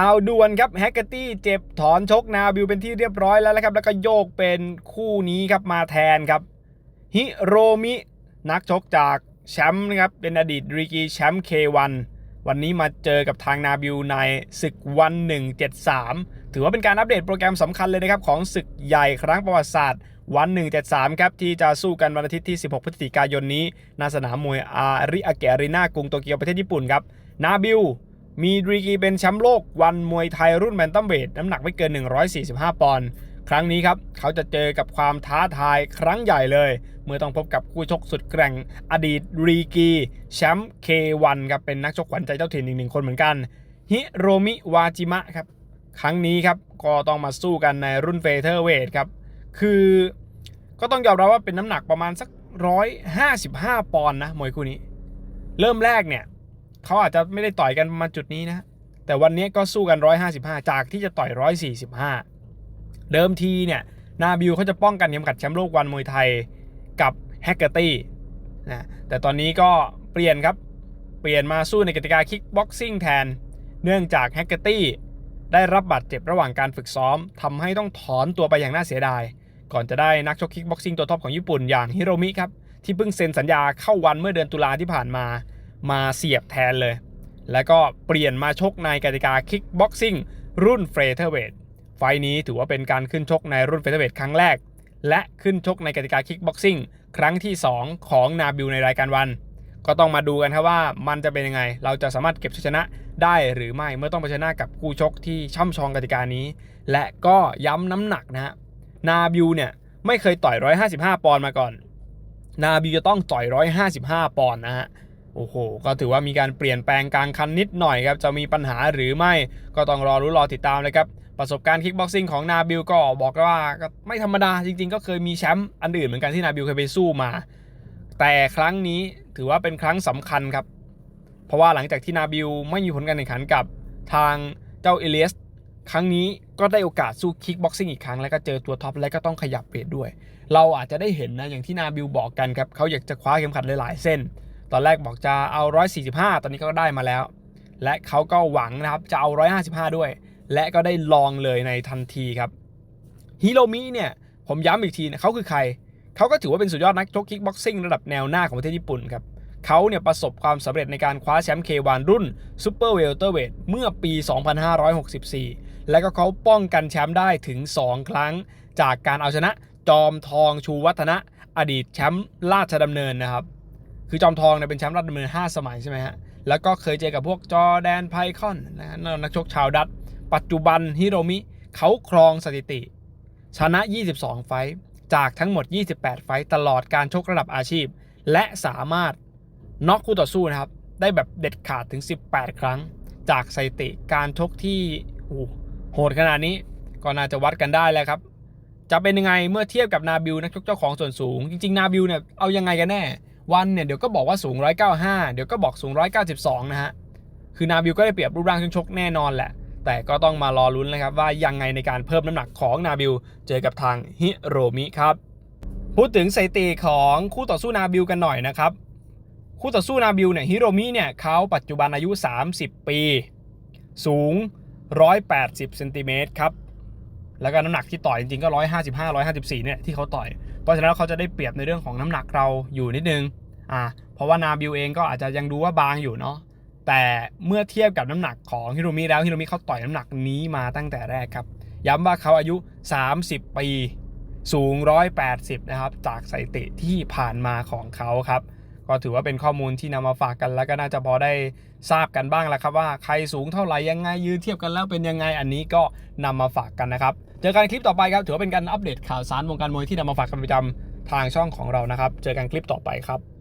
ข่าวด่วนครับแฮกเกอร์ตี้เจ็บถอนชกนาบิวเป็นที่เรียบร้อยแล้วนะครับ แล้วก็โยกเป็นคู่นี้ครับมาแทนครับ ฮิโรมิ นักชกจากแชมป์นะครับ เป็นอดีตรีกีแชมป์ K1 วันวันนี้มาเจอกับทางนาบิวในศึกวัน 173 ถือว่าเป็นการอัปเดตโปรแกรมสำคัญเลยนะครับ ของศึกใหญ่ครั้งประวัติศาสตร์ วัน 173 ครับ ที่จะสู้กันวันอาทิตย์ที่ 16 พฤศจิกายนนี้ณสนามมวยอาริอาเกอรีนากรุงโตเกียวประเทศญี่ปุ่นครับ นาบิว มีดรีกีเป็นแชมป์โลกวันมวยไทยรุ่นแบนตัมเวทน้ำหนักไม่เกิน 145 ปอนด์ครั้งนี้ครับเขาจะเจอกับความท้าทายครั้งใหญ่เลย เมื่อต้องพบกับคู่ชกสุดแกร่งอดีตรีกีแชมป์ K1 ครับเป็นนักชกขวัญใจเจ้าถิ่นอีกหนึ่งคนเหมือนกัน ฮิโรมิวาจิมะครับครั้งนี้ครับก็ต้องมาสู้กันในรุ่นเฟเธอร์เวทครับคือก็ต้องยอมรับว่าเป็นน้ำหนักประมาณสัก 155 ปอนด์นะมวยคู่นี้ เริ่มแรกเนี่ย เขาอาจจะไม่ได้ต่อยกันมาจุดนี้นะ แต่วันนี้ก็สู้กัน 155 จากที่จะต่อย 145 เดิมทีเนี่ยนาบิวเขาจะป้องกันเข็มขัดแชมป์โลกวันมวยไทยกับแฮกเกอร์ตี้นะแต่ตอนนี้ก็เปลี่ยนครับ เปลี่ยนมาสู้ในกติกาคิกบ็อกซิ่งแทน เนื่องจากแฮกเกอร์ตี้ได้รับบาดเจ็บระหว่างการฝึกซ้อมทำให้ต้องถอนตัวไปอย่างน่าเสียดาย ก่อนจะได้นักชกคิกบ็อกซิ่งตัวท็อปของญี่ปุ่นอย่างฮิโรมิครับ ที่เพิ่งเซ็นสัญญาเข้าวันเมื่อเดือนตุลาที่ผ่านมา มาเสียบแทนเลย แล้วก็เปลี่ยนมาชกในกติกาคิกบ็อกซิ่งรุ่นเฟเธอร์เวทไฟล์นี้ถือว่าเป็นการขึ้นชกในรุ่นเฟเธอร์เวทครั้งแรก และขึ้นชกในกติกาคิกบ็อกซิ่งครั้งที่ 2 ของนาบิวในรายการวัน ก็ต้องมาดูกันครับว่ามันจะเป็นยังไง เราจะสามารถเก็บชัยชนะได้หรือไม่เมื่อต้องเผชิญหน้ากับคู่ชกที่ช่ำชองกติกานี้ และก็ย้ำน้ำหนักนะฮะนาบิวเนี่ยไม่เคยต่อย 155 ปอนด์มาก่อน นาบิวจะต้องต่อย 155 ปอนด์นะฮะ โอ้โห ก็ถือว่ามีการเปลี่ยนแปลงกลางคันนิดหน่อยครับ จะมีปัญหาหรือไม่ ก็ต้องรอรู้รอติดตามเลยครับ ประสบการณ์คิกบ็อกซิ่งของนาบิลก็บอกว่าไม่ธรรมดาจริง ๆ ก็เคยมีแชมป์อันอื่นเหมือนกันที่นาบิลเคยไปสู้มา แต่ครั้งนี้ถือว่าเป็นครั้งสำคัญครับ เพราะว่าหลังจากที่นาบิลไม่มีผลการแข่งขันกับทางเจ้าเอเลียสครั้งนี้ก็ได้โอกาสสู้คิกบ็อกซิ่งอีกครั้ง แล้วก็เจอตัวท็อปแล้วก็ต้องขยับเวทด้วย เราอาจจะได้เห็นนะอย่างที่นาบิลบอกกันครับเขาอยากจะคว้าเข็มขัดหลายๆเส้น ตอนแรกบอกจะเอา 145 ตอนนี้ก็ได้มาแล้ว และเขาก็หวังนะครับจะเอา 155 ด้วย และก็ได้ลองเลยในทันทีครับฮิโรมิเนี่ยผมย้ำอีกทีนะเขาคือใคร เขาก็ถือว่าเป็นสุดยอดนักชกคิกบ็อกซิ่งระดับแนวหน้าของประเทศญี่ปุ่นครับเขาเนี่ยประสบความสำเร็จในการคว้าแชมป์ K1 รุ่นซูเปอร์เวลเตอร์เวทเมื่อปี 2564 และก็เขาป้องกันแชมป์ได้ถึง 2 ครั้ง จากการเอาชนะจอมทองชูวัฒนะ อดีตแชมป์ราชดำเนินนะครับ คือจอมทองเนี่ยเป็นแชมป์ราชดำเนิน5สมัยใช่ไหมฮะ แล้วก็เคยเจอกับพวกจอร์แดนไพคอนนะนักชกชาวดัตช์ปัจจุบันฮิโรมิเขาครองสถิติ ชนะ 22 ไฟต์จากทั้งหมด 28 ไฟต์ตลอดการชกระดับอาชีพ และสามารถน็อกคู่ต่อสู้นะครับ ได้แบบเด็ดขาดถึง 18 ครั้ง จากสถิติการชกที่โหโหดขนาดนี้ก็น่าจะวัดกันได้แล้วครับ จะเป็นยังไงเมื่อเทียบกับนาบิลนักชกเจ้าของส่วนสูง จริงๆ นาบิลเนี่ยเอายังไงกันแน่ วันเนี่ยเดี๋ยวก็บอกว่าสูง 195 เดี๋ยวก็บอกสูง 192 นะฮะ คือนาบิลก็ได้เปรียบรูปร่างช่วงชกแน่นอนแหละ แต่ก็ต้องมารอลุ้นนะครับว่ายังไงในการเพิ่มน้ำหนักของนาบิลเจอกับทางฮิโรมิครับ พูดถึงสถิติของคู่ต่อสู้นาบิลกันหน่อยนะครับ คู่ต่อสู้นาบิลเนี่ยฮิโรมิเนี่ยเขาปัจจุบันอายุ 30 ปี สูง 180เซนติเมตรครับ แล้วก็น้ำหนักที่ต่อยจริงๆก็ 155 154 เนี่ยที่เขาต่อย เพราะฉะนั้นเขาจะได้เปรียบในเรื่องของน้ำหนักเราอยู่นิดนึงอ่าเพราะว่านาบิวเองก็อาจจะยังดูว่าบางอยู่เนาะแต่เมื่อเทียบกับน้ำหนักของฮิโรมิแล้วฮิโรมิเขาต่อยน้ำหนักนี้มาตั้งแต่แรกครับ ย้ำว่าเขาอายุ 30 ปี สูง 180 นะครับ จากสถิติที่ผ่านมาของเขาครับ ก็ถือว่าเป็นข้อมูลที่นำมาฝากกันแล้วก็น่าจะพอได้ทราบกันบ้างแล้วครับว่าใครสูงเท่าไหร่ยังไงยืนเทียบกันแล้วเป็นยังไงอันนี้ก็นำมาฝากกันนะครับเจอกันคลิปต่อไปครับถือว่าเป็นการอัปเดตข่าวสารวงการมวยที่นำมาฝากกันประจำทางช่องของเรานะครับ เจอกันคลิปต่อไปครับ